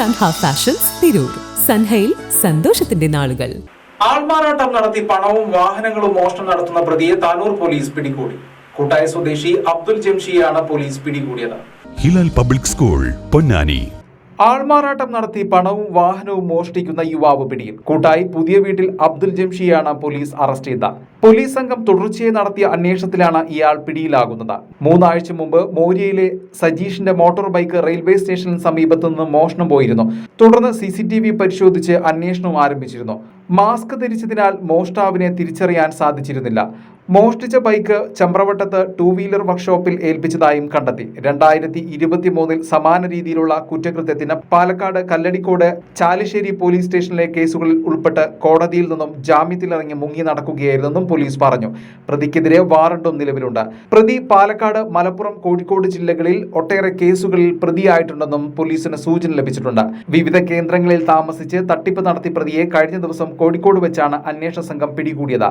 Fashions Tirur സൻഹയിൽ സന്തോഷത്തിന്റെ നാളുകൾ ആൾമാറാട്ടം നടത്തി പണവും വാഹനങ്ങളും മോഷണം നടത്തുന്ന പ്രതിയെ താനൂർ പോലീസ് പിടികൂടി. കൂട്ടായ സ്വദേശി അബ്ദുൽ ജംഷിയാണ് പോലീസ് പിടികൂടിയത്. Hilal public school Ponnani. ആൾമാറാട്ടം നടത്തി പണവും വാഹനവും മോഷ്ടിക്കുന്ന യുവാവ് പിടിയിൽ. കൂട്ടായി പുതിയ വീട്ടിൽ അബ്ദുൽ ജംഷിയാണ് പോലീസ് അറസ്റ്റ് ചെയ്തത് പോലീസ് സംഘം തുടർച്ചയായി നടത്തിയ അന്വേഷണത്തിലാണ് ഇയാൾ പിടിയിലാകുന്നത്. മൂന്നാഴ്ച മുമ്പ് മോര്യയിലെ സജീഷിന്റെ മോട്ടോർ ബൈക്ക് റെയിൽവേ സ്റ്റേഷന് സമീപത്തു നിന്ന് മോഷണം പോയിരുന്നു. തുടർന്ന് സി പരിശോധിച്ച് അന്വേഷണം ആരംഭിച്ചിരുന്നു. മാസ്ക് ധരിച്ചതിനാൽ മോഷ്ടാവിനെ തിരിച്ചറിയാൻ സാധിച്ചിരുന്നില്ല. മോഷ്ടിച്ച ബൈക്ക് ചമ്പ്രവട്ടത്ത് ടൂ വീലർ വർക്ക്ഷോപ്പിൽ ഏൽപ്പിച്ചതായും കണ്ടെത്തി. രണ്ടായിരത്തി ഇരുപത്തി മൂന്നിൽ സമാന രീതിയിലുള്ള കുറ്റകൃത്യത്തിന് പാലക്കാട് കല്ലടിക്കോട് ചാലിശ്ശേരി പോലീസ് സ്റ്റേഷനിലെ കേസുകളിൽ ഉൾപ്പെട്ട് കോടതിയിൽ നിന്നും ജാമ്യത്തിലിറങ്ങി മുങ്ങി നടക്കുകയായിരുന്നെന്നും പോലീസ് പറഞ്ഞു. പ്രതിക്കെതിരെ വാറണ്ടും നിലവിലുണ്ട്. പ്രതി പാലക്കാട് മലപ്പുറം കോഴിക്കോട് ജില്ലകളിൽ ഒട്ടേറെ കേസുകളിൽ പ്രതിയായിട്ടുണ്ടെന്നും പോലീസിന് സൂചന ലഭിച്ചിട്ടുണ്ട്. വിവിധ കേന്ദ്രങ്ങളിൽ താമസിച്ച് തട്ടിപ്പ് നടത്തി പ്രതിയെ കഴിഞ്ഞ ദിവസം കോഴിക്കോട് വെച്ചാണ് അന്വേഷണ സംഘം പിടികൂടിയത്.